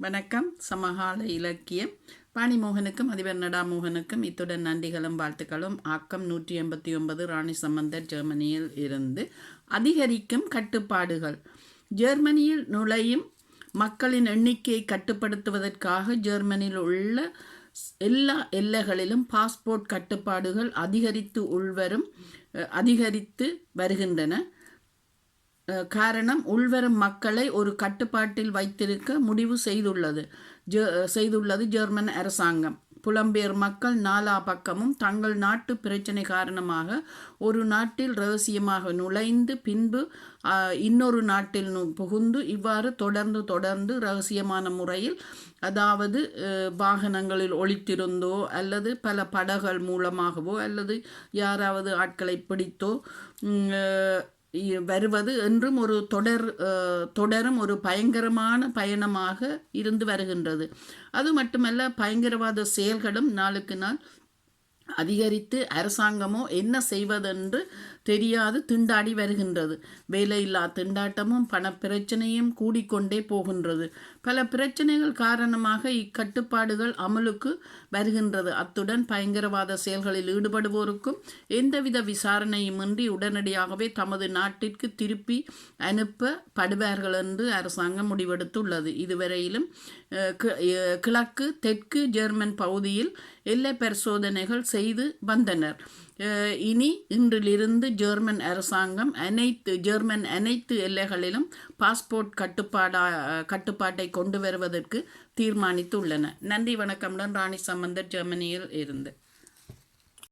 வணக்கம். சமகால இலக்கியம். பாணிமோகனுக்கும் அதிபர் நடாமோகனுக்கும் இத்துடன் நன்றிகளும் வாழ்த்துக்களும். ஆக்கம் நூற்றி எண்பத்தி ஒன்பது ராணி சம்பந்தர் ஜெர்மனியில் இருந்து அதிகரிக்கும் கட்டுப்பாடுகள். ஜெர்மனியில் நுழையும் மக்களின் எண்ணிக்கையை கட்டுப்படுத்துவதற்காக ஜெர்மனியில் உள்ள எல்லா எல்லைகளிலும் பாஸ்போர்ட் கட்டுப்பாடுகள் அதிகரித்து உள்வரும் அதிகரித்து வருகின்றன. காரணம் உள்வரும் மக்களை ஒரு கட்டுப்பாட்டில் வைத்திருக்க முடிவு செய்துள்ளது. ஜெ- செய்துள்ளது ஜெர்மன் அரசாங்கம். புலம்பெயர் மக்கள் நாலா பக்கமும் தங்கள் நாட்டு பிரச்சனை காரணமாக ஒரு நாட்டில் ரகசியமாக நுழைந்து பின்பு இன்னொரு நாட்டில் புகுந்து இவ்வாறு தொடர்ந்து தொடர்ந்து ரகசியமான முறையில் அதாவது வாகனங்களில் ஒழித்திருந்தோ அல்லது பல படகள் மூலமாகவோ அல்லது யாராவது ஆட்களை பிடித்தோ வருவது என்றும் ஒரு தொடர் தொடரும் ஒரு பயங்கரமான பயணமாக இருந்து வருகின்றது. அது மட்டுமல்ல பயங்கரவாத செயல்களும் நாளுக்கு நாள் அதிகரித்து அரசாங்கமோ என்ன செய்வதென்று தெரியாது திண்டாடி வருகின்றது. வேலையில்லா திண்டாட்டமும் பணப்பிரச்சனையும் கூடிக்கொண்டே போகின்றது. பல பிரச்சனைகள் காரணமாக இக்கட்டுப்பாடுகள் அமலுக்கு வருகின்றது. அத்துடன் பயங்கரவாத செயல்களில் ஈடுபடுவோருக்கும் எந்தவித விசாரணையுமின்றி உடனடியாகவே தமது நாட்டிற்கு திருப்பி அனுப்பப்படுவார்கள் என்று அரசாங்கம் முடிவெடுத்துள்ளது. இதுவரையிலும் கி- கிழக்கு தெற்கு ஜெர்மன் பகுதியில் எல்லை பரிசோதனைகள் செய்து வந்தனர். இனி இன்றிலிருந்து ஜெர்மன் அரசாங்கம் அனைத்து ஜெர்மன் அனைத்து எல்லைகளிலும் பாஸ்போர்ட் கட்டுப்பாடா கட்டுப்பாட்டை கொண்டு வருவதற்கு தீர்மானித்துள்ளன. நன்றி வணக்கமுடன் ராணி சம்பந்தர் ஜெர்மனியில் இருந்து.